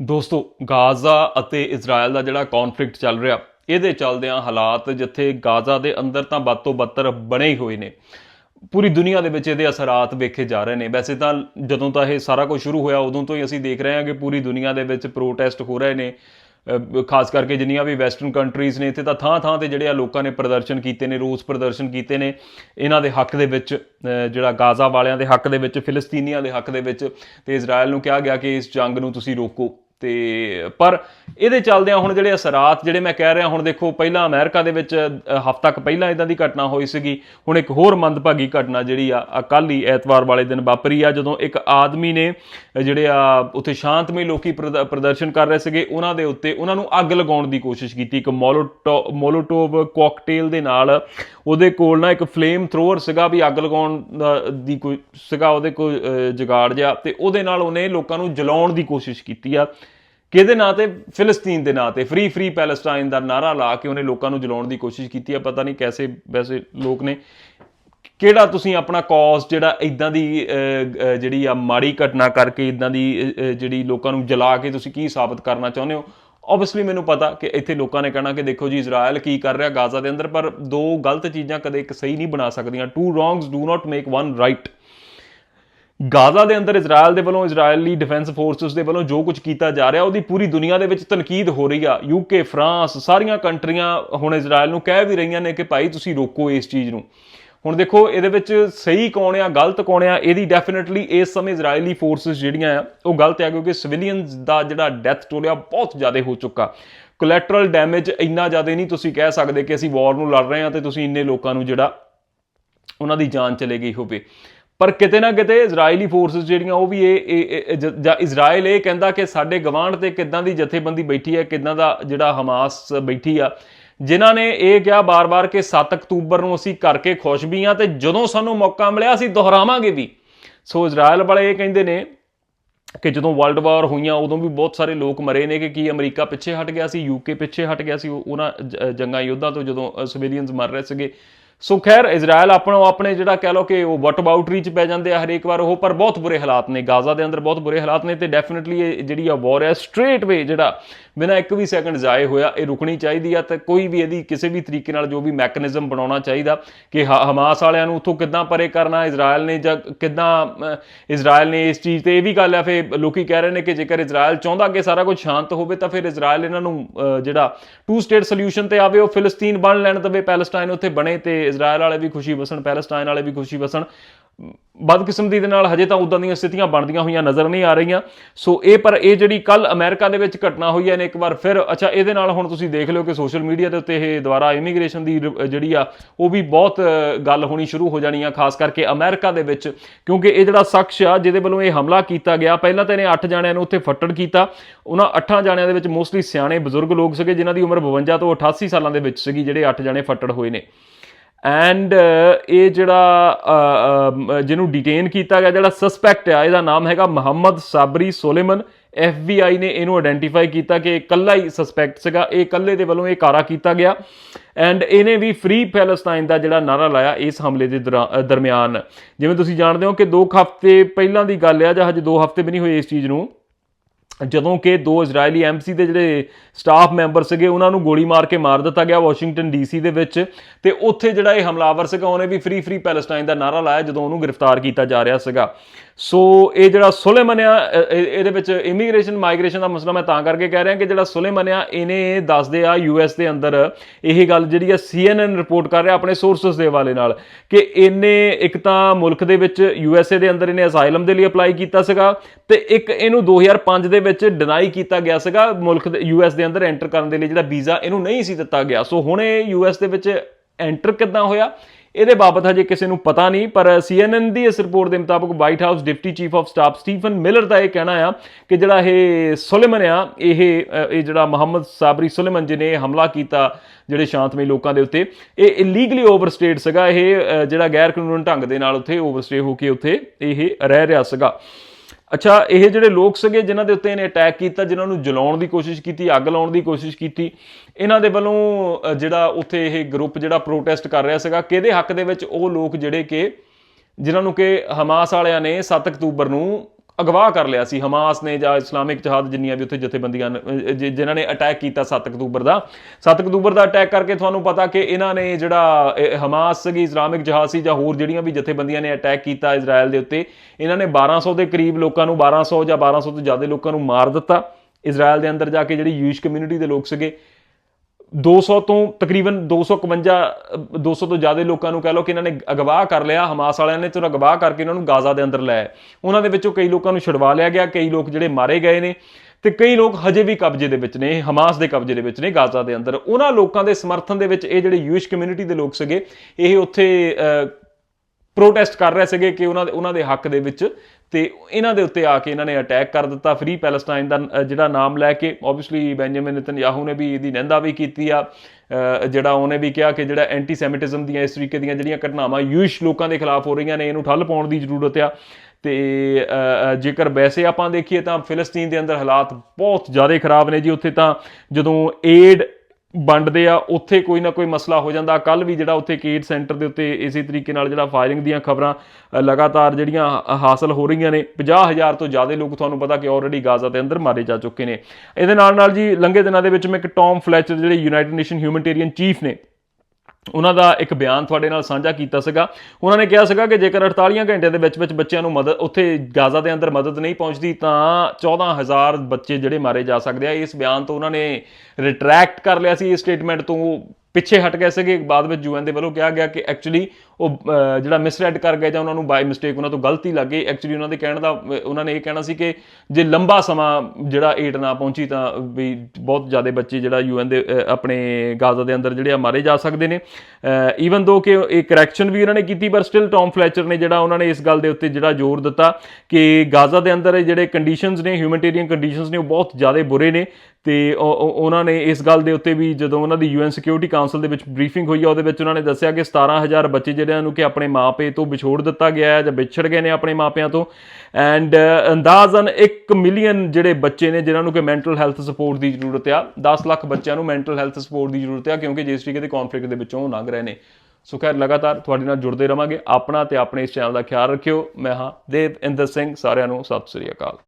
ਦੋਸਤੋ, ਗਾਜ਼ਾ ਅਤੇ ਇਜ਼ਰਾਈਲ ਦਾ ਜਿਹੜਾ ਕੌਨਫਲਿਕਟ ਚੱਲ ਰਿਹਾ, ਇਹਦੇ ਚੱਲਦਿਆਂ ਹਾਲਾਤ ਜਿੱਥੇ ਗਾਜ਼ਾ ਦੇ ਅੰਦਰ ਤਾਂ ਵੱਧ ਤੋਂ ਬੱਤਰ ਬਣੇ ਹੀ ਹੋਏ ਨੇ। ਪੂਰੀ ਦੁਨੀਆ ਦੇ ਵਿੱਚ ਇਹਦੇ ਅਸਰਾਤ ਵੇਖੇ ਜਾ ਰਹੇ ਨੇ। ਵੈਸੇ ਤਾਂ ਜਦੋਂ ਤਾਂ ਇਹ ਸਾਰਾ ਕੁਝ ਸ਼ੁਰੂ ਹੋਇਆ, ਉਦੋਂ ਤੋਂ ਹੀ ਅਸੀਂ ਦੇਖ ਰਹੇ ਹਾਂ ਕਿ ਪੂਰੀ ਦੁਨੀਆ ਦੇ ਵਿੱਚ ਪ੍ਰੋਟੈਸਟ ਹੋ ਰਹੇ ਨੇ। ਖਾਸ ਕਰਕੇ ਜਿੰਨੀਆਂ ਵੀ ਵੈਸਟਰਨ ਕੰਟਰੀਜ਼ ਨੇ, ਇੱਥੇ ਤਾਂ ਥਾਂ ਥਾਂ ਤੇ ਜਿਹੜੇ ਆ ਲੋਕਾਂ ਨੇ ਪ੍ਰਦਰਸ਼ਨ ਕੀਤੇ ਨੇ, ਰੋਸ ਪ੍ਰਦਰਸ਼ਨ ਕੀਤੇ ਨੇ। ਇਹਨਾਂ ਦੇ ਹੱਕ ਦੇ ਵਿੱਚ ਜਿਹੜਾ ਗਾਜ਼ਾ ਵਾਲਿਆਂ ਦੇ ਹੱਕ ਦੇ ਵਿੱਚ, ਫਿਲਸਤੀਨੀਆਂ ਦੇ ਹੱਕ ਦੇ ਵਿੱਚ ਤੇ ਇਜ਼ਰਾਈਲ ਨੂੰ ਕਿਹਾ ਗਿਆ ਕਿ ਇਸ ਜੰਗ ਨੂੰ ਤੁਸੀਂ ਰੋਕੋ। ਤੇ ਪਰ ਇਹਦੇ ਚੱਲਦਿਆਂ ਹੁਣ ਜਿਹੜੇ ਅਸਰਾਤ, ਜਿਹੜੇ ਮੈਂ ਕਹਿ ਰਿਹਾ, ਹੁਣ ਦੇਖੋ ਪਹਿਲਾਂ ਅਮਰੀਕਾ ਦੇ ਵਿੱਚ ਹਫ਼ਤਾ ਕੁ ਪਹਿਲਾਂ ਇਦਾਂ ਦੀ ਘਟਨਾ ਹੋਈ ਸੀਗੀ। ਹੁਣ ਇੱਕ ਹੋਰ ਮੰਦਭਾਗੀ ਘਟਨਾ ਜਿਹੜੀ ਆ ਕੱਲ ਹੀ ਐਤਵਾਰ ਵਾਲੇ ਦਿਨ ਵਾਪਰੀ ਆ, ਜਦੋਂ ਇੱਕ ਆਦਮੀ ਨੇ ਜਿਹੜੇ ਆ, ਉੱਥੇ ਸ਼ਾਂਤਮਈ ਲੋਕੀ ਪ੍ਰਦ- ਪ੍ਰਦਰਸ਼ਨ ਕਰ ਰਹੇ ਸੀਗੇ। ਉਹਨਾਂ ਦੇ ਉੱਤੇ ਉਹਨਾਂ ਨੂੰ ਅੱਗ ਲਗਾਉਣ ਦੀ ਕੋਸ਼ਿਸ਼ ਕੀਤੀ। ਇੱਕ ਮੋਲੋਟੋ, ਮੋਲੋਟੋਵ ਕਾਕਟੇਲ ਦੇ ਨਾਲ ਉਹਦੇ ਕੋਲ ਨਾ ਇੱਕ ਫਲੇਮ ਥਰੋਅਰ ਸੀਗਾ ਵੀ ਅੱਗ ਲਗਾਉਣ ਦਾ- ਦੀ ਕੋਈ ਸੀਗਾ ਉਹਦੇ ਕੋਲ ਜਗਾੜ ਜੁਗਾੜ ਜਿਹਾ। ਤੇ ਉਹਦੇ ਨਾਲ ਉਹਨੇ ਲੋਕਾਂ ਨੂੰ ਜਲਾਉਣ ਦੀ ਕੋਸ਼ਿਸ਼ ਕੀਤੀ ਆ। ਕਿਹਦੇ ਨਾਂ ਤੇ? ਫਿਲਸਤੀਨ ਦੇ ਨਾਂ ਤੇ। ਫ੍ਰੀ ਫ੍ਰੀ ਪੈਲਸਟਾਈਨ ਦਾ ਨਾਰਾ ਲਾ ਕੇ ਉਹਨੇ ਲੋਕਾਂ ਨੂੰ ਜਲਾਉਣ ਦੀ ਕੋਸ਼ਿਸ਼ ਕੀਤੀ ਆ। ਪਤਾ ਨਹੀਂ ਕੈਸੇ ਵੈਸੇ ਲੋਕ ਨੇ। ਕਿਹੜਾ ਤੁਸੀਂ ਆਪਣਾ ਕੌਜ਼ ਜਿਹੜਾ ਇਦਾਂ ਦੀ ਜਿਹੜੀ ਆ ਮਾੜੀ ਘਟਨਾ ਕਰਕੇ ਇਦਾਂ ਦੀ ਜਿਹੜੀ ਲੋਕਾਂ ਨੂੰ ਜਲਾ ਕੇ ਤੁਸੀਂ ਕੀ ਸਾਬਤ ਕਰਨਾ ਚਾਹੁੰਦੇ ਹੋ? ਆਬਵੀਅਸਲੀ ਮੈਨੂੰ ਪਤਾ ਕਿ ਇੱਥੇ ਲੋਕਾਂ ਨੇ ਕਹਿਣਾ ਕਿ ਦੇਖੋ ਜੀ ਇਜ਼ਰਾਈਲ ਕੀ ਕਰ ਰਿਹਾ ਗਾਜ਼ਾ ਦੇ ਅੰਦਰ, ਪਰ ਦੋ ਗਲਤ ਚੀਜ਼ਾਂ ਕਦੇ ਇੱਕ ਸਹੀ ਨਹੀਂ ਬਣਾ ਸਕਦੀਆਂ। Two wrongs do not make one right Gaza ਦੇ ਅੰਦਰ ਇਜ਼ਰਾਈਲ ਦੇ ਵੱਲੋਂ ਇਜ਼ਰਾਈਲੀ ਡਿਫੈਂਸ ਫੋਰਸਸ ਦੇ ਵੱਲੋਂ ਜੋ ਕੁਝ ਕੀਤਾ ਜਾ ਰਿਹਾ, ਉਹਦੀ ਪੂਰੀ ਦੁਨੀਆ ਦੇ ਵਿੱਚ ਤਨਕੀਦ ਹੋ ਰਹੀ ਆ। ਯੂਕੇ ਫਰਾਂਸ ਸਾਰੀਆਂ ਕੰਟਰੀਆਂ ਹੁਣ ਇਜ਼ਰਾਈਲ ਨੂੰ ਕਹਿ ਵੀ ਰਹੀਆਂ ਨੇ ਕਿ ਭਾਈ ਤੁਸੀਂ ਰੋਕੋ ਇਸ ਚੀਜ਼ ਨੂੰ। ਹੁਣ ਦੇਖੋ, ਇਹਦੇ ਵਿੱਚ ਸਹੀ ਕੌਣ ਆ, ਗਲਤ ਕੌਣ ਆ, ਇਹਦੀ ਡੈਫੀਨਿਟਲੀ ਇਸ ਸਮੇਂ ਇਜ਼ਰਾਈਲੀ ਫੋਰਸਸ ਜਿਹੜੀਆਂ ਆ, ਉਹ ਗਲਤ ਆ ਕਿਉਂਕਿ ਸਿਵਿਲੀਅਨਸ ਦਾ ਜਿਹੜਾ ਡੈਥ ਟੋਲ ਆ ਬਹੁਤ ਜ਼ਿਆਦਾ ਹੋ ਚੁੱਕਾ। ਕੋਲੈਟਰਲ ਡੈਮੇਜ ਇੰਨਾ ਜ਼ਿਆਦਾ ਨਹੀਂ ਤੁਸੀਂ ਕਹਿ ਸਕਦੇ ਕਿ ਅਸੀਂ ਵਾਰ ਨੂੰ ਲੜ ਰਹੇ ਹਾਂ ਤੇ ਤੁਸੀਂ ਇੰਨੇ ਲੋਕਾਂ ਨੂੰ ਜਿਹੜਾ ਉਹਨਾਂ ਦੀ ਜਾਨ ਚਲੇ ਗਈ ਹੋਵੇ। ਪਰ ਕਿਤੇ ਨਾ ਕਿਤੇ ਇਜ਼ਰਾਈਲੀ ਫੋਰਸਸ ਜਿਹੜੀਆਂ ਉਹ ਵੀ ਇਹ ਜ- ਜਾਂ ਇਜ਼ਰਾਈਲ ਇਹ ਕਹਿੰਦਾ ਕਿ ਸਾਡੇ ਗਵਾਂਢ ਤੇ ਕਿੱਦਾਂ ਦੀ ਜਥੇਬੰਦੀ ਬੈਠੀ ਹੈ, ਕਿੱਦਾਂ ਦਾ ਜਿਹੜਾ ਹਮਾਸ ਬੈਠੀ ਆ। ਜਿਨ੍ਹਾਂ ਨੇ ਇਹ ਕਿਹਾ ਬਾਰ-ਬਾਰ ਕਿ 7 ਅਕਤੂਬਰ ਨੂੰ ਅਸੀਂ ਕਰਕੇ ਖੁਸ਼ ਵੀ ਹਾਂ ਤੇ ਜਦੋਂ ਸਾਨੂੰ ਮੌਕਾ ਮਿਲਿਆ ਅਸੀਂ ਦੁਹਰਾਵਾਂਗੇ ਵੀ। ਸੋ ਇਜ਼ਰਾਈਲ ਵਾਲੇ ਇਹ ਕਹਿੰਦੇ ਨੇ ਕਿ ਜਦੋਂ ਵਰਲਡ ਵਾਰ ਹੋਈਆਂ, ਉਦੋਂ ਵੀ ਬਹੁਤ ਸਾਰੇ ਲੋਕ ਮਰੇ ਨੇ ਕਿ ਕੀ ਅਮਰੀਕਾ ਪਿੱਛੇ ਹਟ ਗਿਆ ਸੀ ਯੂਕੇ ਪਿੱਛੇ ਹਟ ਗਿਆ ਸੀ, ਉਹ- ਉਹਨਾਂ ਜ- ਜੰਗਾਂ ਯੁੱਧਾਂ ਤੋਂ ਜਦੋਂ ਸਿਵਿਲੀਅਨਸ ਮਰ ਰਹੇ ਸੀਗੇ। ਸੋ ਖੈਰ ਇਜ਼ਰਾਈਲ ਆਪਣੋ ਆਪਣੇ ਜਿਹੜਾ ਕਹਿ ਲਓ ਕਿ ਉਹ ਵਟ ਬਾਊਟਰੀ ਚ ਪੈ ਜਾਂਦੇ ਆ ਹਰੇਕ ਵਾਰ ਉਹ ਪਰ ਬਹੁਤ ਬੁਰੇ ਹਾਲਾਤ ਨੇ। ਗਾਜ਼ਾ ਦੇ ਅੰਦਰ ਬਹੁਤ ਬੁਰੇ ਹਾਲਾਤ ਨੇ ਤੇ ਡੈਫੀਨਿਟਲੀ ਇਹ ਜਿਹੜੀ ਆ ਵਾਰ ਹੈ ਸਟ੍ਰੇਟ ਵੇ ਜਿਹੜਾ ਬਿਨਾਂ ਇੱਕ ਵੀ ਸੈਕਿੰਡ ਜ਼ਾਏ ਹੋਇਆ ਇਹ ਰੁਕਣੀ ਚਾਹੀਦੀ ਆ ਤੇ ਕੋਈ ਵੀ ਇਹਦੀ ਕਿਸੇ ਵੀ ਤਰੀਕੇ ਨਾਲ ਜੋ ਵੀ ਮੈਕੈਨਿਜ਼ਮ ਬਣਾਉਣਾ ਚਾਹੀਦਾ ਕਿ ਹ- ਹਮਾਸ ਵਾਲਿਆਂ ਨੂੰ ਉੱਥੋਂ ਕਿੱਦਾਂ ਪਰੇ ਕਰਨਾ ਇਜ਼ਰਾਈਲ ਨੇ ਜਾਂ ਕਿੱਦਾਂ ਅਹ, ਇਜ਼ਰਾਈਲ ਨੇ ਇਸ ਚੀਜ਼ ਤੇ ਇਹ ਵੀ ਗੱਲ ਆ ਫੇ ਲੋਕੀ ਕਹਿ ਰਹੇ ਨੇ ਕਿ ਜੇਕਰ ਇਜ਼ਰਾਈਲ ਚਾਹੁੰਦਾ ਕਿ ਸਾਰਾ ਕੁਝ ਸ਼ਾਂਤ ਹੋਵੇ ਤਾਂ ਫਿਰ ਇਜ਼ਰਾਈਲ ਇਹਨਾਂ ਨੂੰ ਜਿਹੜਾ ਟੂ ਸਟੇਟ ਸੋਲੂਸ਼ਨ ਤੇ ਆਵੇ ਉਹ ਫਿਲਸਤੀਨ ਬਣ ਲੈਣ ਤਵੇ ਪੈਲਸਟਾਈਨ ਉੱਥੇ ਬਣੇ ਤੇ ਇਜ਼ਰਾਈਲ ਵਾਲੇ ਵੀ ਖੁਸ਼ੀ ਵਸਣ, ਪੈਲਸਟਾਈਨ ਵਾਲੇ ਵੀ ਖੁਸ਼ੀ ਵਸਣ। ਬਦਕਿਸਮਤੀ ਦੇ ਨਾਲ ਹਜੇ ਤਾਂ ਉਦਾਂ ਦੀਆਂ ਸਥਿਤੀਆਂ ਬਣਦੀਆਂ ਹੋਈਆਂ ਨਜ਼ਰ ਨਹੀਂ ਆ ਰਹੀਆਂ। ਸੋ ਇਹ ਪਰ ਇਹ ਜਿਹੜੀ ਕੱਲ ਅਮਰੀਕਾ ਦੇ ਵਿੱਚ ਘਟਨਾ ਹੋਈ ਹੈ ਨੇ ਇੱਕ ਵਾਰ ਫਿਰ, ਅੱਛਾ, ਇਹਦੇ ਨਾਲ ਹੁਣ ਤੁਸੀਂ ਦੇਖ ਲਿਓ ਕਿ ਸੋਸ਼ਲ ਮੀਡੀਆ ਦੇ ਉੱਤੇ ਇਹ ਦੁਬਾਰਾ ਇਮੀਗ੍ਰੇਸ਼ਨ ਦੀ ਰ- ਜਿਹੜੀ ਆ, ਉਹ ਵੀ ਬਹੁਤ ਗੱਲ ਹੋਣੀ ਸ਼ੁਰੂ ਹੋ ਜਾਣੀ ਆ, ਖਾਸ ਕਰਕੇ ਅਮਰੀਕਾ ਦੇ ਵਿੱਚ। ਕਿਉਂਕਿ ਇਹ ਜਿਹੜਾ ਸ਼ਖਸ ਆ, ਜਿਹਦੇ ਵੱਲੋਂ ਇਹ ਹਮਲਾ ਕੀਤਾ ਗਿਆ, ਪਹਿਲਾਂ ਤਾਂ ਇਹਨੇ 8 ਜਣਿਆਂ ਨੂੰ ਉੱਥੇ ਫੱਟੜ ਕੀਤਾ। ਉਹਨਾਂ 8 ਜਣਿਆਂ ਦੇ ਵਿੱਚ ਮੋਸਟਲੀ ਸਿਆਣੇ ਬਜ਼ੁਰਗ ਲੋਕ ਸੀਗੇ, ਜਿਨ੍ਹਾਂ ਦੀ ਉਮਰ 52 ਤੋਂ 88 ਸਾਲਾਂ ਦੇ ਵਿੱਚ ਸੀਗੀ, ਜਿਹੜੇ 8 ਜਣੇ ਫੱਟੜ ਹੋਏ ਨੇ। ਐਂਡ uh, ਇਹ ਜਿਹੜਾ ਜਿਹਨੂੰ ਡਿਟੇਨ ਕੀਤਾ ਗਿਆ, ਜਿਹੜਾ ਸਸਪੈਕਟ ਆ, ਇਹਦਾ ਨਾਮ ਹੈਗਾ ਮੁਹੰਮਦ ਸਾਬਰੀ ਸੋਲੇਮਨ। FBI ਨੇ ਇਹਨੂੰ ਆਇਡੈਂਟੀਫਾਈ ਕੀਤਾ ਕਿ ਇਹ ਇਕੱਲਾ ਹੀ ਸਸਪੈਕਟ ਸੀਗਾ। ਇਹ ਇਕੱਲੇ ਦੇ ਵੱਲੋਂ ਇਹ ਕਾਰਾ ਕੀਤਾ ਗਿਆ। ਐਂਡ ਇਹਨੇ ਵੀ ਫ੍ਰੀ ਪੈਲਸਟਾਈਨ ਦਾ ਜਿਹੜਾ ਨਾਰਾ ਲਾਇਆ ਇਸ ਹਮਲੇ ਦੇ ਦੌਰਾ- ਦਰਮਿਆਨ। ਜਿਵੇਂ ਤੁਸੀਂ ਜਾਣਦੇ ਹੋ ਕਿ 2 ਹਫ਼ਤੇ ਪਹਿਲਾਂ ਦੀ ਗੱਲ ਹੈ ਜਾਂ ਹਜੇ 2 ਹਫ਼ਤੇ ਵੀ ਨਹੀਂ ਹੋਏ ਇਸ ਚੀਜ਼ ਨੂੰ। ਜਦੋਂ ਕਿ ਦੋ ਇਜ਼ਰਾਈਲੀ ਐਮਸੀ ਦੇ ਜਿਹੜੇ ਸਟਾਫ ਮੈਂਬਰ ਸੀਗੇ, ਉਹਨਾਂ ਨੂੰ ਗੋਲੀ ਮਾਰ ਕੇ ਮਾਰ ਦਿੱਤਾ ਗਿਆ ਵਾਸ਼ਿੰਗਟਨ ਡੀਸੀ ਦੇ ਵਿੱਚ। ਤੇ ਉੱਥੇ ਜਿਹੜਾ ਇਹ ਹਮਲਾਵਰ ਸੀਗਾ, ਉਹਨੇ ਵੀ ਫ੍ਰੀ ਫ੍ਰੀ ਪੈਲਸਟਾਈਨ ਦਾ ਨਾਰਾ ਲਾਇਆ, ਜਦੋਂ ਉਹਨੂੰ ਗ੍ਰਿਫਤਾਰ ਕੀਤਾ ਜਾ ਰਿਹਾ ਸੀਗਾ। ਸੋ ਇਹ ਜਿਹੜਾ ਸੁਲੇਮਨ ਆ ਇਹ- ਇਹਦੇ ਵਿੱਚ ਇਮੀਗ੍ਰੇਸ਼ਨ ਮਾਈਗ੍ਰੇਸ਼ਨ ਦਾ ਮਸਲਾ ਮੈਂ ਤਾਂ ਕਰਕੇ ਕਹਿ ਰਿਹਾ ਕਿ ਜਿਹੜਾ ਸੁਲੇਮਨ ਆ ਇਹਨੇ ਦੱਸਦੇ ਆ ਯੂਐਸ ਦੇ ਅੰਦਰ ਇਹ ਗੱਲ ਜਿਹੜੀ ਆ ਸੀਐਨਐਨ ਰਿਪੋਰਟ ਕਰ ਰਿਹਾ ਆਪਣੇ ਸੋਰਸਸ ਦੇ ਹਵਾਲੇ ਨਾਲ ਕਿ ਇਹਨੇ ਇੱਕ ਤਾਂ ਮੁਲਕ ਦੇ ਵਿੱਚ ਯੂਐਸਏ ਦੇ ਅੰਦਰ ਇਹਨੇ ਅਸਾਈਲਮ ਦੇ ਲਈ ਅਪਲਾਈ ਕੀਤਾ ਸੀਗਾ ਤੇ ਇੱਕ ਇਹਨੂੰ 2005 ਦੇ ਵਿੱਚ ਡਿਨਾਈ ਕੀਤਾ ਗਿਆ ਸੀਗਾ, ਮੁਲਕ ਦੇ ਯੂਐਸ ਦੇ ਅੰਦਰ ਐਂਟਰ ਕਰਨ ਦੇ ਲਈ ਜਿਹੜਾ ਵੀਜ਼ਾ ਇਹਨੂੰ ਨਹੀਂ ਸੀ ਦਿੱਤਾ ਗਿਆ। ਸੋ ਹੁਣ ਇਹ ਯੂਐਸ ਦੇ ਵਿੱਚ ਐਂਟਰ ਕਿੱਦਾਂ ਹੋਇਆ? ਇਹਦੇ ਬਾਬਤ ਹਜੇ ਕਿਸੇ ਨੂੰ ਪਤਾ ਨਹੀਂ, ਪਰ CNN ਦੀ ਇਸ ਰਿਪੋਰਟ ਦੇ ਮੁਤਾਬਕ White House deputy chief of staff Stephen Miller ਦਾ ਇਹ ਕਹਿਣਾ ਆ ਕਿ ਜਿਹੜਾ ਇਹ ਸੁਲੇਮਨ ਆ, ਇਹ ਇਹ ਜਿਹੜਾ ਮੁਹੰਮਦ ਸਾਬਰੀ ਸੁਲੇਮਨ ਜਿਹਨੇ ਹਮਲਾ ਕੀਤਾ ਜਿਹੜੇ ਸ਼ਾਂਤਮਈ ਲੋਕਾਂ ਦੇ ਉੱਤੇ, ਇਹ ਇਲੀਗਲੀ ਓਵਰਸਟੇਟ ਸੀਗਾ, ਇਹ ਜਿਹੜਾ ਗੈਰ ਕਾਨੂੰਨੀ ਢੰਗ ਦੇ ਨਾਲ ਉੱਥੇ ਓਵਰਸਟੇ ਹੋ ਕੇ ਉੱਥੇ ਇਹ ਰਹਿ ਰਿਹਾ ਸੀਗਾ। ਅੱਛਾ, ਇਹ ਜਿਹੜੇ ਲੋਕ ਸੀਗੇ ਜਿਨ੍ਹਾਂ ਦੇ ਉੱਤੇ ਇਹਨੇ ਅਟੈਕ ਕੀਤਾ, ਜਿਨ੍ਹਾਂ ਨੂੰ ਜਲਾਉਣ ਦੀ ਕੋਸ਼ਿਸ਼ ਕੀਤੀ, ਅੱਗ ਲਾਉਣ ਦੀ ਕੋਸ਼ਿਸ਼ ਕੀਤੀ, ਇਹਨਾਂ ਦੇ ਵੱਲੋਂ ਜਿਹੜਾ ਉੱਥੇ ਇਹ ਗਰੁੱਪ ਜਿਹੜਾ ਪ੍ਰੋਟੈਸਟ ਕਰ ਰਿਹਾ ਸੀਗਾ, ਕਿਹਦੇ ਹੱਕ ਦੇ ਵਿੱਚ ਉਹ ਲੋਕ ਜਿਹੜੇ ਕਿ, ਜਿਨ੍ਹਾਂ ਨੂੰ ਕਿ ਹਮਾਸ ਵਾਲਿਆਂ ਨੇ 7 ਅਕਤੂਬਰ ਨੂੰ ਅਗਵਾ ਕਰ ਲਿਆ ਸੀ ਹਮਾਸ ਨੇ ਜਾਂ ਇਸਲਾਮਿਕ ਜਹਾਦ ਜਿੰਨੀਆਂ ਵੀ ਉੱਥੇ ਜਥੇਬੰਦੀਆਂ ਨੇ, ਅਹ, ਜਿਨ੍ਹਾਂ ਨੇ ਅਟੈਕ ਕੀਤਾ 7 ਅਕਤੂਬਰ ਦਾ। 7 ਅਕਤੂਬਰ ਦਾ ਅਟੈਕ ਕਰਕੇ ਤੁਹਾਨੂੰ ਪਤਾ ਕਿ ਇਹਨਾਂ ਨੇ ਜਿਹੜਾ ਹਮਾਸ ਸੀਗੀ ਇਸਲਾਮਿਕ ਜਹਾਦ ਸੀ ਜਾਂ ਹੋਰ ਜਿਹੜੀਆਂ ਵੀ ਜਥੇਬੰਦੀਆਂ ਨੇ ਅਟੈਕ ਕੀਤਾ ਇਜ਼ਰਾਈਲ ਦੇ ਉੱਤੇ ਇਹਨਾਂ ਨੇ 1200 ਦੇ ਕਰੀਬ ਲੋਕਾਂ ਨੂੰ 1200 ਜਾਂ 1200 ਤੋਂ ਜ਼ਿਆਦਾ ਲੋਕਾਂ ਨੂੰ ਮਾਰ ਦਿੱਤਾ। ਇਜ਼ਰਾਈਲ ਦੇ ਅੰਦਰ ਜਾ ਕੇ ਜਿਹੜੀ ਯੂਸ਼ ਕਮਿਊਨਿਟੀ ਦੇ ਲੋਕ ਸੀਗੇ 200 ਤੋਂ ਤਕਰੀਬਨ 251 ਅਹ 200 ਤੋਂ ਜ਼ਿਆਦਾ ਲੋਕਾਂ ਨੂੰ ਕਹਿ ਲਓ ਕਿ ਇਹਨਾਂ ਨੇ ਅਗਵਾ ਕਰ ਲਿਆ, ਹਮਾਸ ਵਾਲਿਆਂ ਨੇ ਤੇ ਅਗਵਾ ਕਰਕੇ ਇਹਨਾਂ ਨੂੰ ਗਾਜ਼ਾ ਦੇ ਅੰਦਰ ਲੈ ਉਹਨਾਂ ਦੇ ਵਿੱਚੋਂ ਕਈ ਲੋਕਾਂ ਨੂੰ ਛੁਡਵਾ ਲਿਆ ਗਿਆ, ਕਈ ਲੋਕ ਜਿਹੜੇ ਮਾਰੇ ਗਏ ਨੇ ਤੇ ਕਈ ਲੋਕ ਹਜੇ ਵੀ ਕਬਜ਼ੇ ਦੇ ਵਿੱਚ ਨੇ, ਹਮਾਸ ਦੇ ਕਬਜ਼ੇ ਦੇ ਵਿੱਚ ਨੇ ਗਾਜ਼ਾ ਦੇ ਅੰਦਰ। ਉਹਨਾਂ ਲੋਕਾਂ ਦੇ ਸਮਰਥਨ ਦੇ ਵਿੱਚ ਇਹ ਜਿਹੜੇ ਯੂਸ਼ ਕਮਿਊਨਿਟੀ ਦੇ ਲੋਕ ਸੀਗੇ, ਇਹ ਉੱਥੇ ਪ੍ਰੋਟੈਸਟ ਕਰ ਰਹੇ ਸੀਗੇ ਕਿ ਉਹਨਾਂ ਦੇ ਉਹਨਾਂ ਦੇ ਹੱਕ ਦੇ ਵਿੱਚ ਤੇ ਇਹਨਾਂ ਦੇ ਉੱਤੇ ਆ ਕੇ ਇਹਨਾਂ ਨੇ ਅਟੈਕ ਕਰ ਦਿੱਤਾ। ਫ੍ਰੀ ਪੈਲਸਟਾਈਨ ਦਾ ਜਿਹੜਾ ਨਾਮ ਲੈ ਕੇ ਆਬਵੀਅਸਲੀ ਬੈਂਜਾਮਿਨ ਨਤਨਯਾਹੂ ਨੇ ਵੀ ਇਹਦੀ ਨਿੰਦਾ ਵੀ ਕੀਤੀ ਆ। ਜਿਹੜਾ ਉਹਨੇ ਵੀ ਕਿਹਾ ਕਿ ਜਿਹੜਾ ਐਂਟੀ ਐਂਟੀਸੈਮਿਟਿਜ਼ਮ ਦੀਆਂ ਇਸ ਤਰੀਕੇ ਦੀਆਂ ਜਿਹੜੀਆਂ ਘਟਨਾਵਾਂ ਯੂਸ਼ ਲੋਕਾਂ ਦੇ ਖਿਲਾਫ ਹੋ ਰਹੀਆਂ ਨੇ, ਇਹਨੂੰ ਠੱਲ ਪਾਉਣ ਦੀ ਜ਼ਰੂਰਤ ਆ। ਤੇ ਜੇਕਰ ਵੈਸੇ ਆਪਾਂ ਦੇਖੀਏ ਤਾਂ ਫਿਲਸਤੀਨ ਦੇ ਅੰਦਰ ਹਾਲਾਤ ਬਹੁਤ ਜ਼ਿਆਦਾ ਖਰਾਬ ਨੇ ਜੀ। ਉੱਥੇ ਤਾਂ ਜਦੋਂ ਏਡ ਵੰਡਦੇ ਆ, ਉੱਥੇ ਕੋਈ ਨਾ ਕੋਈ ਮਸਲਾ ਹੋ ਜਾਂਦਾ। ਕੱਲ ਵੀ ਜਿਹੜਾ ਉੱਥੇ ਕੇਡ ਸੈਂਟਰ ਦੇ ਉੱਤੇ ਇਸੇ ਤਰੀਕੇ ਨਾਲ ਜਿਹੜਾ ਫਾਇਰਿੰਗ ਦੀਆਂ ਖਬਰਾਂ ਲਗਾਤਾਰ ਜਿਹੜੀਆਂ ਹਾਸਲ ਹੋ ਰਹੀਆਂ ਨੇ 50000 ਤੋਂ ਜ਼ਿਆਦਾ ਲੋਕ ਤੁਹਾਨੂੰ ਪਤਾ ਕਿ ਆਲਰੇਡੀ ਗਾਜ਼ਾ ਦੇ ਅੰਦਰ ਮਾਰੇ ਜਾ ਚੁੱਕੇ ਨੇ। ਇਹਦੇ ਨਾਲ ਨਾਲ ਜੀ, ਲੰਘੇ ਦਿਨਾਂ ਦੇ ਵਿੱਚ ਮੈਂ ਇੱਕ ਟੌਮ ਫਲੈਚਰ ਜਿਹੜੇ ਯੂਨਾਈਟਿਡ ਨੇਸ਼ਨ ਹਿਊਮਨਟੇਰੀਅਨ ਚੀਫ ਨੇ ਉਹਨਾਂ ਦਾ ਇੱਕ ਬਿਆਨ ਤੁਹਾਡੇ ਨਾਲ ਸਾਂਝਾ ਕੀਤਾ ਸੀਗਾ। ਉਹਨਾਂ ਨੇ ਕਿਹਾ ਸੀਗਾ ਕਿ ਜੇਕਰ 48 ਘੰਟਿਆਂ ਦੇ ਵਿੱਚ ਵਿੱਚ ਬੱਚਿਆਂ ਨੂੰ ਮਦਦ ਉੱਥੇ ਗਾਜ਼ਾ ਦੇ ਅੰਦਰ ਮਦਦ ਨਹੀਂ ਪਹੁੰਚਦੀ, ਤਾਂ 14000 ਬੱਚੇ ਜਿਹੜੇ ਮਾਰੇ ਜਾ ਸਕਦੇ ਆ। ਇਸ ਬਿਆਨ ਤੋਂ ਉਹਨਾਂ ਨੇ ਰਿਟਰੈਕਟ ਕਰ ਲਿਆ ਸੀ। ਇਸ ਸਟੇਟਮੈਂਟ ਤੋਂ ਪਿੱਛੇ ਹਟ ਗਏ ਸੀਗੇ, ਬਾਅਦ ਵਿੱਚ ਯੂਐਨ ਦੇ ਵੱਲੋਂ ਕਿਹਾ ਗਿਆ ਕਿ ਐਕਚੁਅਲੀ ਉਹ ਜਿਹੜਾ ਮਿਸਰੈਡ ਕਰ ਗਏ ਜਾਂ ਉਹਨਾਂ ਨੂੰ ਬਾਈ ਮਿਸਟੇਕ ਉਹਨਾਂ ਤੋਂ ਗਲਤੀ ਲੱਗ ਗਈ। ਐਕਚੁਅਲੀ ਉਹਨਾਂ ਦੇ ਕਹਿਣ ਦਾ ਉਹਨਾਂ ਨੇ ਇਹ ਕਹਿਣਾ ਸੀ ਕਿ ਜੇ ਲੰਬਾ ਸਮਾਂ ਜਿਹੜਾ ਏਡ ਨਾ ਪਹੁੰਚੀ ਤਾਂ ਵੀ ਬਹੁਤ ਜ਼ਿਆਦਾ ਬੱਚੇ ਜਿਹੜਾ ਯੂਐਨ ਦੇ ਆਪਣੇ ਗਾਜ਼ਾ ਦੇ ਅੰਦਰ ਜਿਹੜੇ ਆ ਮਾਰੇ ਜਾ ਸਕਦੇ ਨੇ। ਈਵਨ ਦੋ ਕਿ ਇਹ ਕਰੈਕਸ਼ਨ ਵੀ ਉਹਨਾਂ ਨੇ ਕੀਤੀ, ਪਰ ਸਟਿਲ ਟੌਮ ਫਲੈਚਰ ਨੇ ਜਿਹੜਾ ਉਹਨਾਂ ਨੇ ਇਸ ਗੱਲ ਦੇ ਉੱਤੇ ਜਿਹੜਾ ਜ਼ੋਰ ਦਿੱਤਾ ਕਿ ਗਾਜ਼ਾ ਦੇ ਅੰਦਰ ਜਿਹੜੇ ਕੰਡੀਸ਼ਨਸ ਨੇ ਹਿਊਮਨਿਟੇਰੀਅਨ ਕੰਡੀਸ਼ਨਸ ਨੇ, ਉਹ ਬਹੁਤ ਜ਼ਿਆਦਾ ਬੁਰੇ ਨੇ। ਤੇ ਉਹ- ਉਹਨਾਂ ਨੇ ਇਸ ਗੱਲ ਦੇ ਉੱਤੇ ਵੀ ਜਦੋਂ ਉਹਨਾਂ ਦੀ ਯੂਐਨ ਸਿਕਿਉਰਿਟੀ ਕਾਉਂਸਲ ਦੇ ਵਿੱਚ ਬਰੀਫਿੰਗ ਹੋਈ ਆ, ਉਹਦੇ ਵਿੱਚ ਉਹਨਾਂ ਨੇ ਦੱਸਿਆ ਕਿ 17000 ਬੱਚੇ ਜਿਹੜਿਆਂ ਨੂੰ ਕਿ ਆਪਣੇ ਮਾਪੇ ਤੋਂ ਵਿਛੋੜ ਦਿੱਤਾ ਗਿਆ ਹੈ ਜਾਂ ਵਿਛੜ ਗਏ ਨੇ ਆਪਣੇ ਮਾਪਿਆਂ ਤੋਂ। ਐਂਡ ਅੰਦਾਜ਼ਨ 1 ਮਿਲੀਅਨ ਜਿਹੜੇ ਬੱਚੇ ਨੇ, ਜਿਨ੍ਹਾਂ ਨੂੰ ਕਿ ਮੈਂਟਲ ਹੈਲਥ ਸਪੋਰਟ ਦੀ ਜ਼ਰੂਰਤ ਆ 10 ਲੱਖ ਬੱਚਿਆਂ ਨੂੰ ਮੈਂਟਲ ਹੈਲਥ ਸਪੋਰਟ ਦੀ ਜ਼ਰੂਰਤ ਆ, ਕਿਉਂਕਿ ਜਿਸ ਤਰੀਕੇ ਦੇ ਕਨਫਲਿਕਟ ਦੇ ਵਿੱਚੋਂ ਲੰਘ ਰਹੇ ਨੇ। ਸੋ ਖੈਰ, ਲਗਾਤਾਰ ਤੁਹਾਡੇ ਨਾਲ ਜੁੜਦੇ ਰਵਾਂਗੇ ਆਪਣਾ ਤੇ ਆਪਣੇ ਇਸ ਚੈਨਲ ਦਾ ਖਿਆਲ ਰੱਖਿਓ। ਮੈਂ ਹਾਂ ਦੇਵ ਇੰਦਰ ਸਿੰਘ, ਸਾਰਿਆਂ ਨੂੰ ਸਤਿ ਸ੍ਰੀ ਅਕਾਲ।